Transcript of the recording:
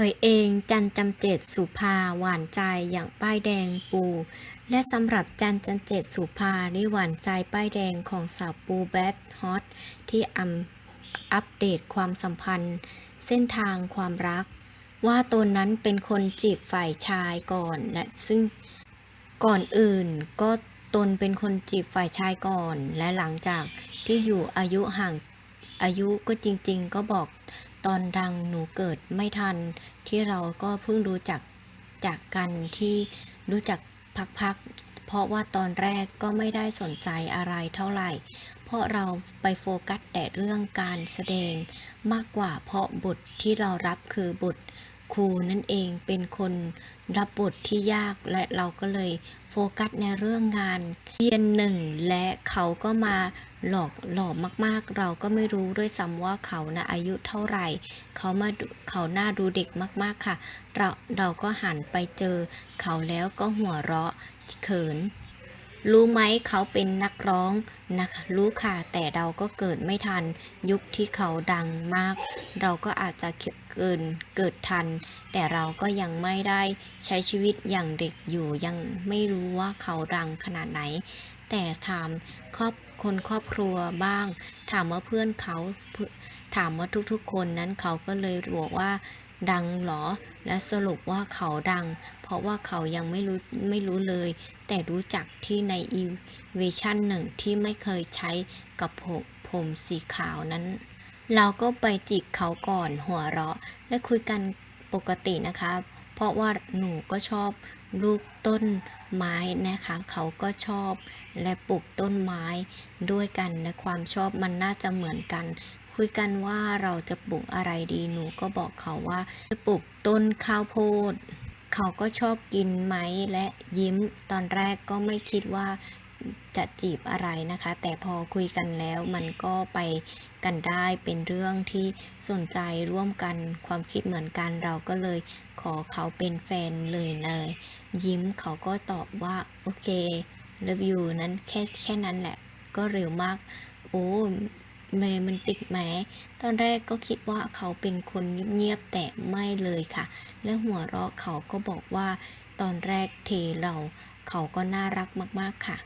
เอยเองจันจำเจตสุภาหวานใจอย่างป้ายแดงปู และสำหรับจันจำเจตสุภานี่หวานใจป้ายแดงของสาวปูแบทฮอตที่อัมอัปเดตความสัมพันธ์ เส้นทางความรัก ว่าตนนั้นเป็นคนจีบฝ่ายชายก่อนและซึ่งก่อนอื่นก็ตนเป็นคนจีบฝ่ายชายก่อน และหลังจากที่อยู่อายุห่าง อายุก็จริง ๆ ก็บอกตอนดังหนูเกิดไม่ทัน ที่เราก็เพิ่งรู้จักจากกันที่รู้จักพักๆ เพราะว่าตอนแรกก็ไม่ได้สนใจอะไรเท่าไหร่ เพราะเราไปโฟกัสแต่เรื่องการแสดงมากกว่าเพราะบทที่เรารับคือบทครูนั่นเองเป็นคนรับบทที่ยากและเราก็เลยโฟกัสในเรื่องงานเรียนหนึ่งและเขาก็มา หลอกหลอกมากๆ เราก็ไม่รู้ด้วยซ้ำว่าเขานะอายุเท่าไหร่ เขามาเขาหน้าดูเด็กมากๆค่ะ เราเราก็หันไปเจอ เขาแล้วก็หัวเราะเขิน รู้ไหมเขาเป็นนักร้องนะคะรู้ค่ะแต่เราก็เกิดไม่ทันยุคที่เขาดังมาก เราก็อาจจะเกินเกิดทัน แต่เราก็ยังไม่ได้ใช้ชีวิตอย่างเด็กอยู่ยังไม่รู้ว่าเขาดังขนาดไหน แต่ถามครอบคนครอบครัวบ้าง ถามว่าเพื่อนเขาถามว่าทุกๆ คนนั้นเขาก็เลยบอกว่า ดังเหรอ และสรุปว่าเขาดัง เพราะว่าเขายังไม่รู้ไม่รู้เลย แต่รู้จักที่ในอีเวชั่นหนึ่งที่ไม่เคยใช้กับผมผมสีขาวนั้น เราก็ไปจิกเขาก่อนหัวเราะ และคุยกันปกตินะคะ เพราะว่าหนูก็ชอบ ลูกต้นไม้นะคะ เขาก็ชอบและปลูกต้นไม้ด้วยกันและความชอบมันน่าจะเหมือนกัน คุยกันว่าเราจะปลูกอะไรดีหนูก็บอกเขาว่าจะปลูกต้นข้าวโพด เขาก็ชอบกินไม้และยิ้มตอนแรกก็ไม่คิดว่า จะจีบอะไรนะคะ แต่พอคุยกันแล้วมันก็ไปกันได้เป็นเรื่องที่สนใจร่วมกันความคิดเหมือนกันเราก็เลยขอเขาเป็นแฟนเลยเลย ยิ้มเขาก็ตอบว่าโอเค love you นั้นแค่แค่นั้นแหละ ก็เร็วมาก โอ้เมย์มันติดแหมตอนแรกก็คิดว่าเขาเป็นคนเงียบๆแต่ไม่เลยค่ะ และหัวเราะเขาก็บอกว่า ตอนแรกเทเรา เขาก็น่ารักมากๆค่ะ